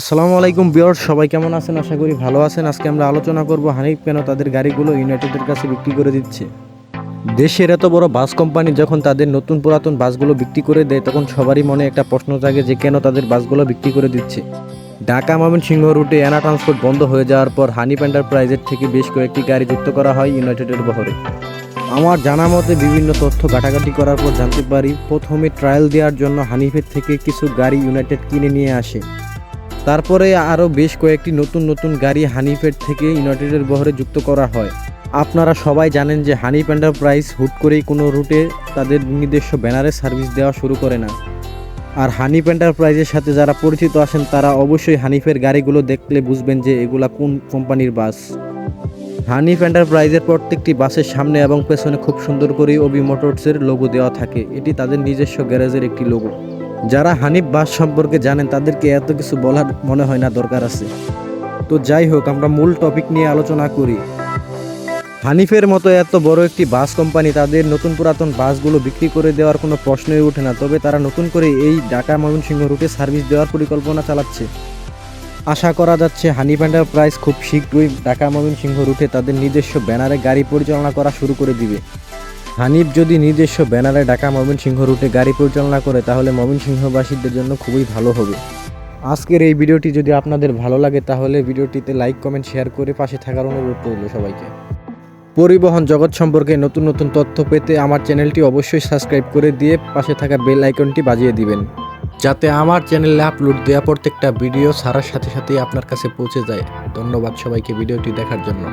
আসসালামু আলাইকুম বিয়র সবাই কেমন আছেন? আশা করি ভালো আছেন। আজকে আমরা আলোচনা করব হানিফ কেন তাদের গাড়িগুলো ইউনাইটেডের কাছে বিক্রি করে দিচ্ছে। দেশের এত বড় বাস কোম্পানি যখন তাদের নতুন পুরাতন বাসগুলো বিক্রি করে দেয়, তখন সবারই মনে একটা প্রশ্ন জাগে যে কেন তাদের বাসগুলো বিক্রি করে দিচ্ছে। ঢাকা সিংহ রুটে অ্যানা ট্রান্সপোর্ট বন্ধ হয়ে যাওয়ার পর হানিফ এন্টারপ্রাইজের থেকে বেশ কয়েকটি গাড়ি যুক্ত করা হয় ইউনাইটেডের বহরে। আমার জানা মতে বিভিন্ন তথ্য ঘাটাঘাটি করার পর জানতে পারি, প্রথমে ট্রায়াল দেওয়ার জন্য হানিফের থেকে কিছু গাড়ি ইউনাইটেড কিনে নিয়ে আসে। তারপরে আরও বেশ কয়েকটি নতুন নতুন গাড়ি হানিফেড থেকে ইউনাইটেডের বহরে যুক্ত করা হয়। আপনারা সবাই জানেন যে হানিফ এন্টারপ্রাইজ হুট করেই কোনো রুটে তাদের নিজস্ব ব্যানারে সার্ভিস দেওয়া শুরু করে না। আর হানিফ এন্টারপ্রাইজের সাথে যারা পরিচিত আছেন, তারা অবশ্যই হানিফের গাড়িগুলো দেখলে বুঝবেন যে এগুলা কোন কোম্পানির বাস। হানিফ এন্টারপ্রাইজের প্রত্যেকটি বাসের সামনে এবং পেছনে খুব সুন্দর করে ওবি মোটরসের লোগো দেওয়া থাকে। এটি তাদের নিজস্ব গ্যারেজের একটি লোগো যারা হানিফ বাস সম্পর্কে জানেন তাদেরকে এত কিছু বলার মনে হয় না, দরকার আছে। তো যাই হোক, আমরা মূল টপিক নিয়ে আলোচনা করি। হানিফের মতো এত বড় একটি বাস কোম্পানি তাদের নতুন পুরাতন বাসগুলো বিক্রি করে দেওয়ার কোনো প্রশ্নই ওঠে না, তবে তারা নতুন করে এই ঢাকা ময়মনসিংহ রুটে সার্ভিস দেওয়ার পরিকল্পনা চালাচ্ছে। আশা করা যাচ্ছে হানিফ এন্টারপ্রাইজ খুব শীঘ্রই ঢাকা ময়মনসিংহ রুটে তাদের নিজস্ব ব্যানারে গাড়ি পরিচালনা করা শুরু করে দিবে। হানিফ যদি নিজস্ব ব্যানারে ঢাকা ময়মনসিংহ রুটে গাড়ি পরিচালনা করে, তাহলে ময়মনসিংহবাসীদের জন্য খুবই ভালো হবে। আজকের এই ভিডিওটি যদি আপনাদের ভালো লাগে, তাহলে ভিডিওটিতে লাইক, কমেন্ট, শেয়ার করে পাশে থাকার অনুরোধ রইল সবাইকে। পরিবহন জগৎ সম্পর্কে নতুন নতুন তথ্য পেতে আমার চ্যানেলটি অবশ্যই সাবস্ক্রাইব করে দিয়ে পাশে থাকা বেল আইকনটি বাজিয়ে দিবেন, যাতে আমার চ্যানেলে আপলোড দেওয়া প্রত্যেকটা ভিডিও ছাড়ার সাথে সাথেই আপনার কাছে পৌঁছে যায়। ধন্যবাদ সবাইকে ভিডিওটি দেখার জন্য।